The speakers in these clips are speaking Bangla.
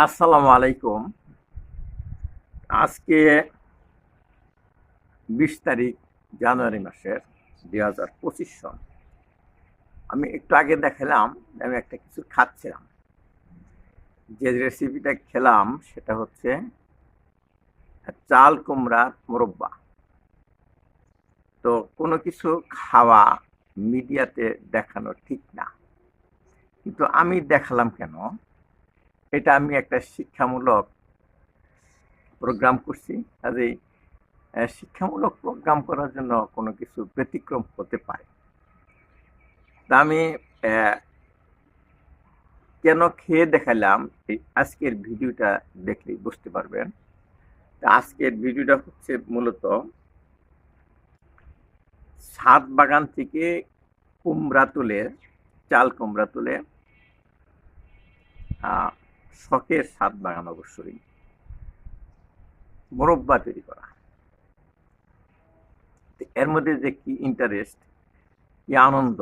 আসসালামু আলাইকুম। আজকে বিশ তারিখ জানুয়ারি মাসের দুই হাজার পঁচিশ সন। আমি একটু আগে দেখালাম, আমি একটা কিছু খাচ্ছিলাম। যে রেসিপিটা খেলাম, সেটা হচ্ছে চাল কুমড়ার মোরব্বা। তো কোনো কিছু খাওয়া মিডিয়াতে দেখানো ঠিক না। কিন্তু আমি দেখালাম কেন? এটা আমি একটা শিক্ষামূলক প্রোগ্রাম করছি। কাজেই শিক্ষামূলক প্রোগ্রাম করার জন্য কোনো কিছু ব্যতিক্রম হতে পারে। তা আমি কেন খেয়ে দেখালাম এই আজকের ভিডিওটা দেখলেই বুঝতে পারবেন। তা আজকের ভিডিওটা হচ্ছে মূলত ছাদ বাগান থেকে কুমড়া তুলে, চাল কুমড়া তুলে শখের স্বাদ বাগান অবশ্যই। মোরব্বা তৈরি করা। এর মধ্যে যে কি ইন্টারেস্ট কি আনন্দ,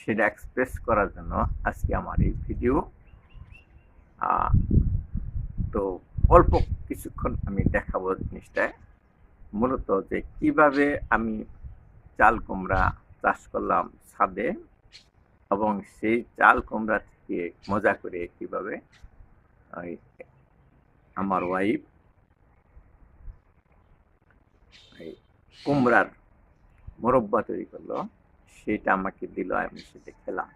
সেটা এক্সপ্রেস করার জন্য আজকে আমার এই ভিডিও তো অল্প কিছুক্ষণ আমি দেখাবো জিনিসটা। মূলত যে কীভাবে আমি চাল কুমড়া চাষ করলাম ছাদে এবং সেই চাল কুমড়া থেকে মজা করে কীভাবে ওই আমার ওয়াইফ এই কুমড়ার মোরব্বা তৈরি করল। সেটা আমাকে দিল আমি সেটা খেলাম।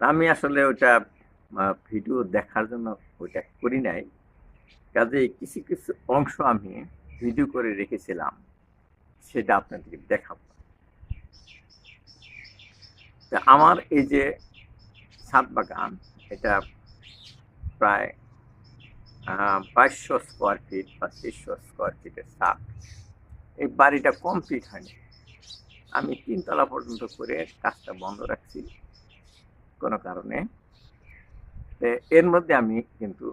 আমি আসলে ওটা ভিডিও দেখার জন্য ওইটা করি নাই। কাজে কিছু কিছু অংশ আমি ভিডিও করে রেখেছিলাম। সেটা আপনাদেরকে দেখাবো। তা আমার এই যে ছাদ বাগান এটা প্রায় বাইশশো স্কোয়ার ফিট বা তেইশশো স্কোয়ার ফিটের ছাদ এই বাড়িটা কমপ্লিট হয়নি। আমি তিনতলা পর্যন্ত করে কাজটা বন্ধ রাখছি কোনো কারণে। এর মধ্যে আমি কিন্তু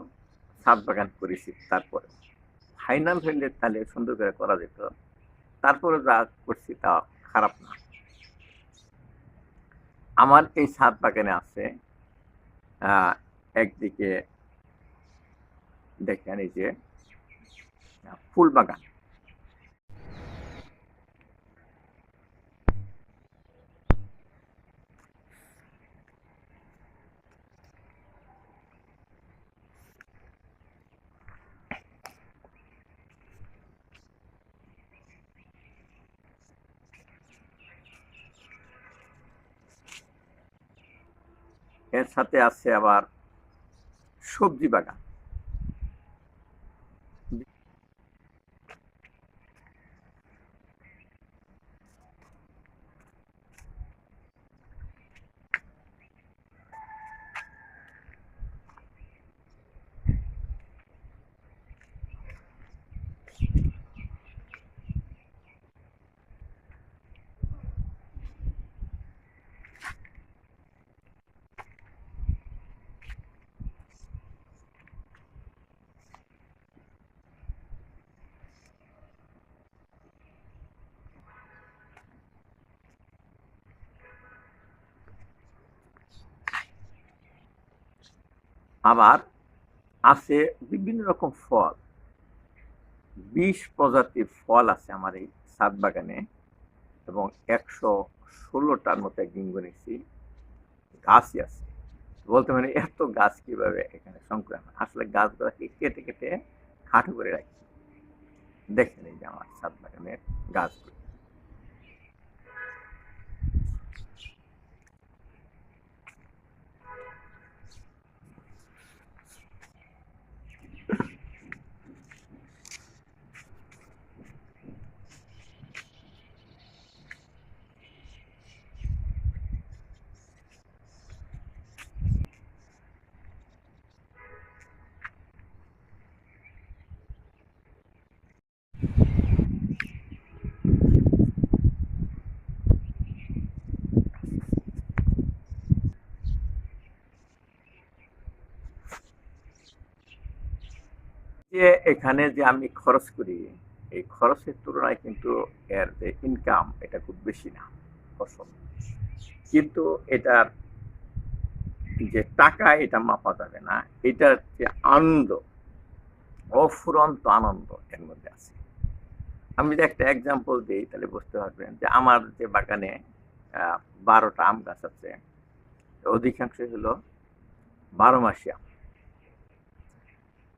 ছাদ বাগান করেছি তারপরে। ফাইনাল হইলে তাহলে সুন্দর করে করা যেত। তারপরে যা করছি তা খারাপ না। আমার এই ছাদ বাগানে আছে একদিকে দেখেন এই যে ফুল বাগান। এর সাথে আছে আবার সবজি বাগান। আবার আছে বিভিন্ন রকম ফল। বিশ প্রজাতির ফল আছে আমার এই ছাদ বাগানে এবং একশো ষোলোটার মতো একদিন গণেছি গাছই আছে। বলতে মানে এত গাছ কীভাবে এখানে সংক্রাম আসলে গাছগুলোকে কেটে কেটে খাটো করে রাখি। দেখেন এই যে আমার ছাদ বাগানের গাছগুলো। যে এখানে যে আমি খরচ করি, এই খরচের তুলনায় কিন্তু এর যে ইনকাম এটা খুব বেশি না ফসল কিন্তু এটার যে টাকা এটা মাপা যাবে না, এটার যে আনন্দ, অফুরন্ত আনন্দ এর মধ্যে আছে। আমি যদি একটা এক্সাম্পল দিই, তাহলে বুঝতে পারবেন যে আমার যে বাগানে বারোটা আম গাছ আছে অধিকাংশ হলো বারো মাসিয়া তো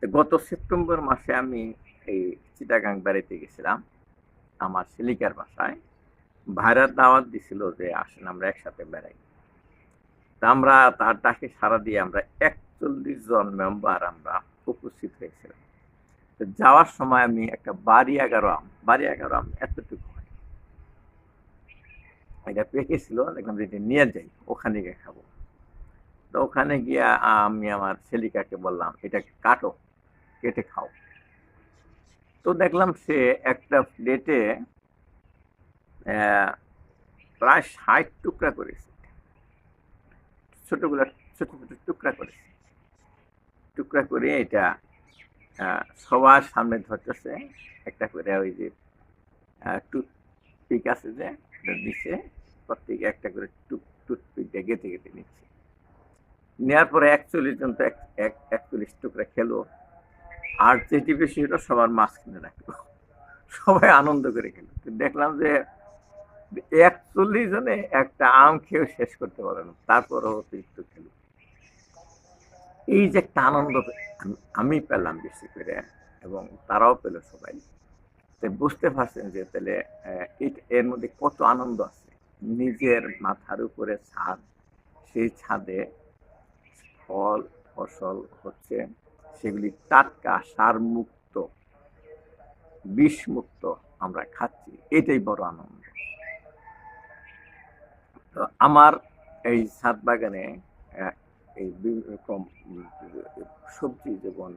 গত সেপ্টেম্বর মাসে আমি এই চিটাগাং বেড়াইতে গেছিলাম। আমার সিলিকার বাসায়। ভাইরার দাওয়াত দিছিল যে, আসেন, আমরা একসাথে বেড়াই। তা আমরা, তার ডাকে সারা দিয়ে আমরা একচল্লিশ জন মেম্বার আমরা উপস্থিত হয়েছিলাম। যাওয়ার সময় আমি একটা বাড়ি এগারো আম বাড়ি এগারো আম এতটুকু হয়। এটা পেকেছিল দেখলাম যে নিয়ে যাই, ওখানে গিয়ে খাব। তো ওখানে গিয়ে আমি আমার সেলিকাকে বললাম, এটা কাটো। কেটে খাও। তো দেখলাম সে একটা প্লেটে প্রায় ষাট টুকরা করেছে। ছোটগুলো, ছোট ছোট টুকরা করেছে। টুকরা করে এটা সবার সামনে ধরতেছে। একটা করে ওই যে টুথপিক আছে যে দিছে। প্রত্যেকে একটা করে টুক টুথপিক দিয়ে গেঁথে গেঁথে নিচ্ছে। নেওয়ার পরে একচল্লিশ জন তো এক- এক, একচল্লিশ টুকরা খেলো। আর যেটি বেশি হলো সবার মাঝখানে রাখল। সবাই আনন্দ করে খেলো তো দেখলাম যে একচল্লিশ জনে একটা আম খেয়েও শেষ করতে পারে না। তারপর অতিরিক্ত খেলো। এই যে একটা আনন্দ আমি- পেলাম বেশি করে এবং তারাও পেল সবাই। বুঝতে পারছেন যে তাহলে এর মধ্যে কত আনন্দ আছে। নিজের মাথার উপরে ছাদ, সেই ছাদে ফল, ফসল হচ্ছে। সেগুলি টাটকা সার মুক্ত বিষ মুক্ত আমরা খাচ্ছি। এটাই বড় আনন্দ। তো আমার এই ছাদ বাগানে এই রকম সবজি যেমন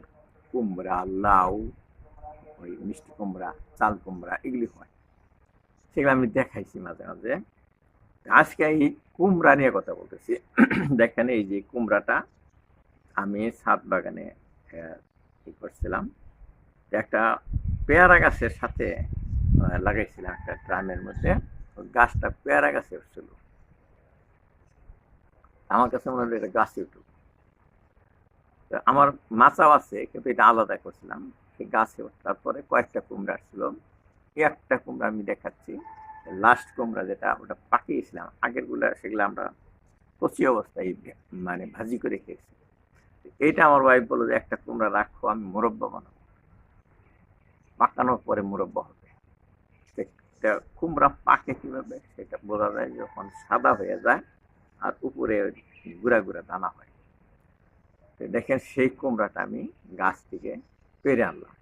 কুমড়া, লাউ, ওই মিষ্টি কুমড়া, চাল কুমড়া, এগুলি হয়। সেগুলো আমি দেখাইছি মাঝে মাঝে। আজকে এই কুমড়া নিয়ে কথা বলতেছি। দেখেন এই যে কুমড়াটা আমি ছাদ বাগানে ই করছিলাম? একটা পেয়ারা গাছের সাথে লাগাইছিলাম একটা ড্রামের মধ্যে। গাছটা পেয়ারা গাছে উঠছিল। আমার কাছে মনে হলো এটা গাছে উঠুক। আমার মাচাও আছে, কিন্তু এটা আলাদা করছিলাম। সেই গাছে উঠ পরে কয়েকটা কুমড়া ছিল একটা কুমড়া আমি দেখাচ্ছি। লাস্ট কুমড়া যেটা ওটা পাকিয়েছিলাম। আগেরগুলা সেগুলো আমরা কচি অবস্থায় মানে ভাজি করে খেয়েছি। এইটা আমার ওয়াইফ বলল যে, একটা কুমড়া রাখো, আমি মুরব্বা বানাবো। পাকানোর পরে মুরব্বা হবে। এটা কুমড়া পাকে কীভাবে, সেটা বোঝা যায় যখন সাদা হয়ে যায় আর উপরে গুড়া গুড়া দানা হয়। তো দেখেন সেই কুমড়াটা আমি গাছ থেকে পেরে আনলাম।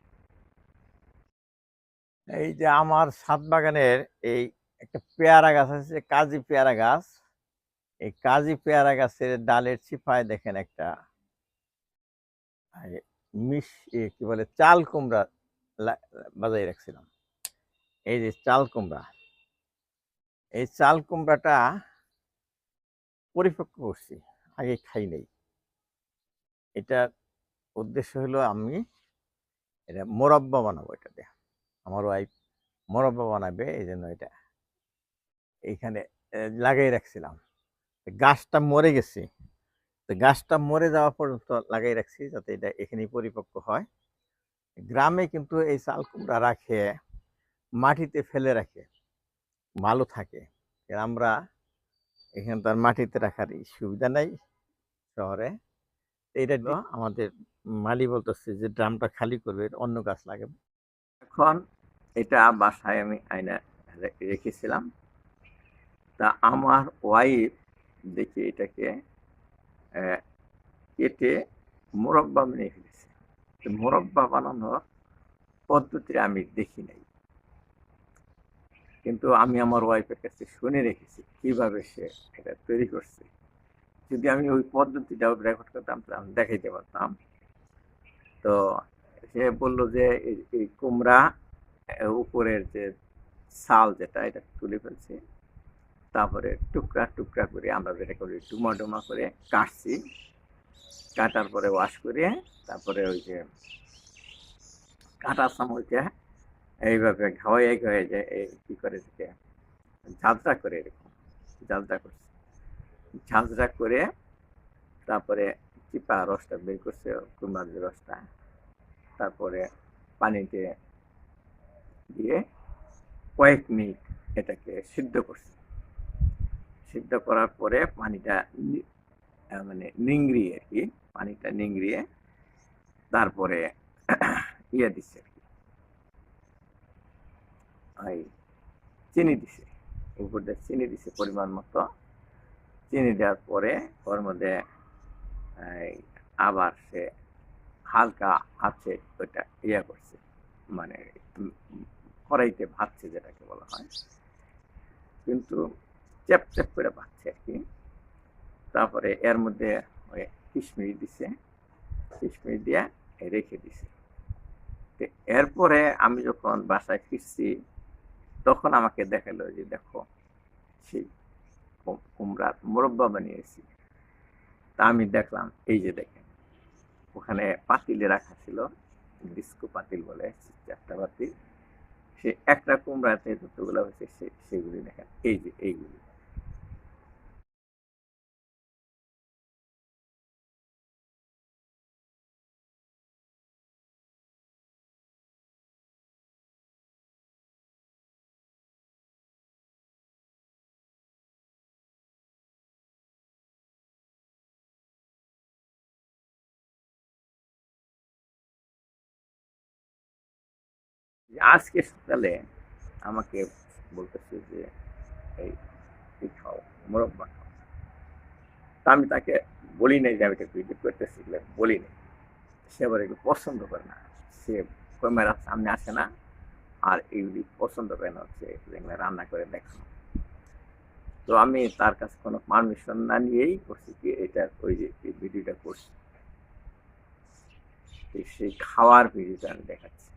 এই যে আমার ছাদ বাগানের এই একটা পেয়ারা গাছ আছে কাজী পেয়ারা গাছ, এই কাজী পেয়ারা গাছের ডালের চিপায় দেখেন একটা মিশ কি বলে, চাল কুমড়া বাজাই রাখছিলাম। এই যে চাল কুমড়া, এই চাল কুমড়াটা পরিপক্ক করছি, আগে খাই নাই। এটার উদ্দেশ্য হলো আমি এটা মোরব্বা বানাবো এটা দিয়ে। আমার ওয়াইফ মোরব্বা বানাবে এই জন্য এটা এইখানে লাগাই রাখছিলাম। গাছটা মরে গেছে। তো গাছটা মরে যাওয়া পর্যন্ত লাগাই রাখছি যাতে এটা এখানেই পরিপক্ক হয়। গ্রামে কিন্তু এই চাল কুমড়া রাখে মাটিতে ফেলে রাখে ভালো থাকে। আমরা এখানে তার মাটিতে রাখার সুবিধা নাই শহরে। এটা আমাদের মালি বলতেছে যে ড্রামটা খালি করবে অন্য গাছ লাগাবে। এখন এটা বাসায় আমি আয়না রেখেছিলাম। তা আমার ওয়াইফ দেখি এটাকে কেটে মোরব্বা বানিয়ে ফেলেছে। মোরব্বা বানানোর পদ্ধতি আমি দেখি নাই। কিন্তু আমি আমার ওয়াইফের কাছে শুনে রেখেছি কীভাবে সে এটা তৈরি করছে। যদি আমি ওই পদ্ধতিটা রেকর্ড করতাম, তাহলে আমি দেখাইতে পারতাম। তো সে বলল যে, এই- কুমড়া উপরের যে ছাল যেটা, এটা তুলে ফেলছে। তারপরে টুকরা টুকরা করে আমরা যেটা করি, ডুমা ডুমা করে কাটছি। কাটার পরে ওয়াশ করে, তারপরে ওই যে কাটা চামচে এইভাবে ঘাওয়াই হয়ে যায় এই কী করে থেকে ঝাঁঝরা করে এরকম, ঝাঁঝরা করছে। ঝাঁঝরা করে তারপরে চিপা রসটা বের করছে কুমড়ার যে রসটা, তারপরে পানিতে দিয়ে কয়েক মিনিট এটাকে সিদ্ধ করছে। সিদ্ধ করার পরে পানিটা মানে নিংড়িয়ে আর কি, পানিটা নিংড়িয়ে তারপরে ইয়ে দিচ্ছে আর কি। ওই চিনি দিছে উপর দিয়ে চিনি দিছে পরিমাণ মতো। চিনি দেওয়ার পরে ওর মধ্যে আবার সে হালকা আছে ওইটা ইয়ে করছে মানে কড়াইতে ভাজছে যেটাকে বলা হয়। কিন্তু চেপ চ্যাপ করে ভাজছে আর কি। তারপরে এর মধ্যে ওই কিশমিশ দিছে। কিশমিশ দিয়ে রেখে দিছে। এরপরে আমি যখন বাসায় ফিরছি, তখন আমাকে দেখাল যে, দেখো, সেই কুমড়ার মুরব্বা বানিয়েছি। তা আমি দেখলাম, এই যে দেখেন, ওখানে পাতিলে রাখা ছিল, ডিস্কো পাতিল বলে, চারটা পাতিল। সে একটা কুমড়াতে যতগুলো হয়েছে সেগুলি দেখেন, এই যে এইগুলি। আজকে সকালে আমাকে বলতেছে যে, এই খাও খাও। তা আমি তাকে বলি নাই যে, আমি এটা ভিডিও করতেছি বলি নাই। সে আবার এগুলো পছন্দ করে না। সে ক্যামেরার সামনে আসে না। আর এইগুলি পছন্দ করে না হচ্ছে, এগুলো রান্না করে দেখানো। তো আমি তার কাছে কোনো পারমিশন না নিয়েই করছি কি, এটা ওই যে ভিডিওটা করছি। সেই খাওয়ার ভিডিওটা আমি দেখাচ্ছি।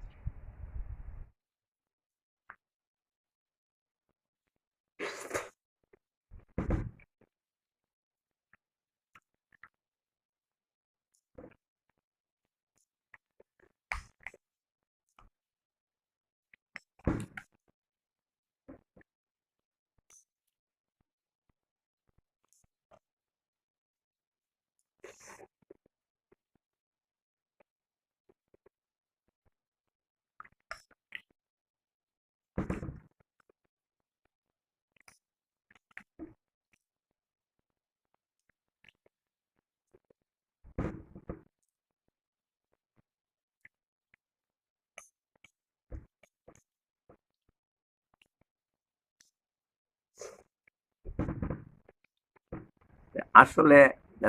আসলে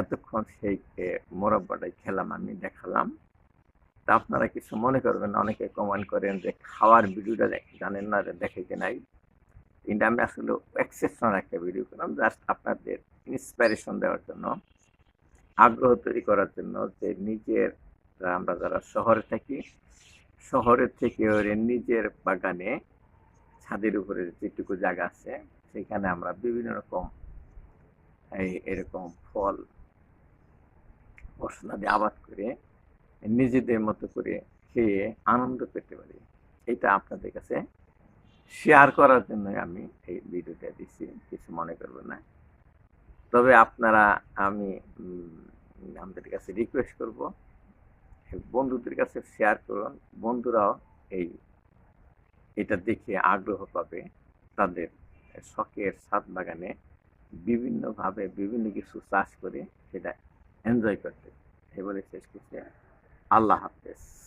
এতক্ষণ সেই মোরব্বাটাই খেলাম, আমি দেখালাম। তা আপনারা কিছু মনে করবেন, অনেকে কমেন্ট করেন যে খাওয়ার ভিডিওটা দেখ জানেন না দেখে কি নাই? কিন্তু আমি আসলে এক্সেপশনাল একটা ভিডিও করলাম জাস্ট আপনাদের ইন্সপিরেশন দেওয়ার জন্য, আগ্রহ তৈরি করার জন্য যে নিজের, আমরা যারা শহরে থাকি, শহরের থেকে নিজের বাগানে, ছাদের উপরে যেটুকু জায়গা আছে, সেখানে আমরা বিভিন্ন রকম এরকম ফল দিয়ে আবাদ করে নিজেদের মতো করে খেয়ে আনন্দ পেতে পারি। এটা আপনাদের কাছে শেয়ার করার জন্য আমি এই ভিডিওটা দিচ্ছি কিছু মনে করবেন না। তবে আপনারা, আমি আমাদের কাছে রিকোয়েস্ট করব, বন্ধুদের কাছে শেয়ার করুন। বন্ধুরাও এই, এটা দেখে আগ্রহ পাবে তাদের শখের ছাদ বাগানে। বিভিন্নভাবে বিভিন্ন কিছু চাষ করে সেটা এনজয় করতে। সে বলে শেষ করছে। আল্লাহ হাফেজ।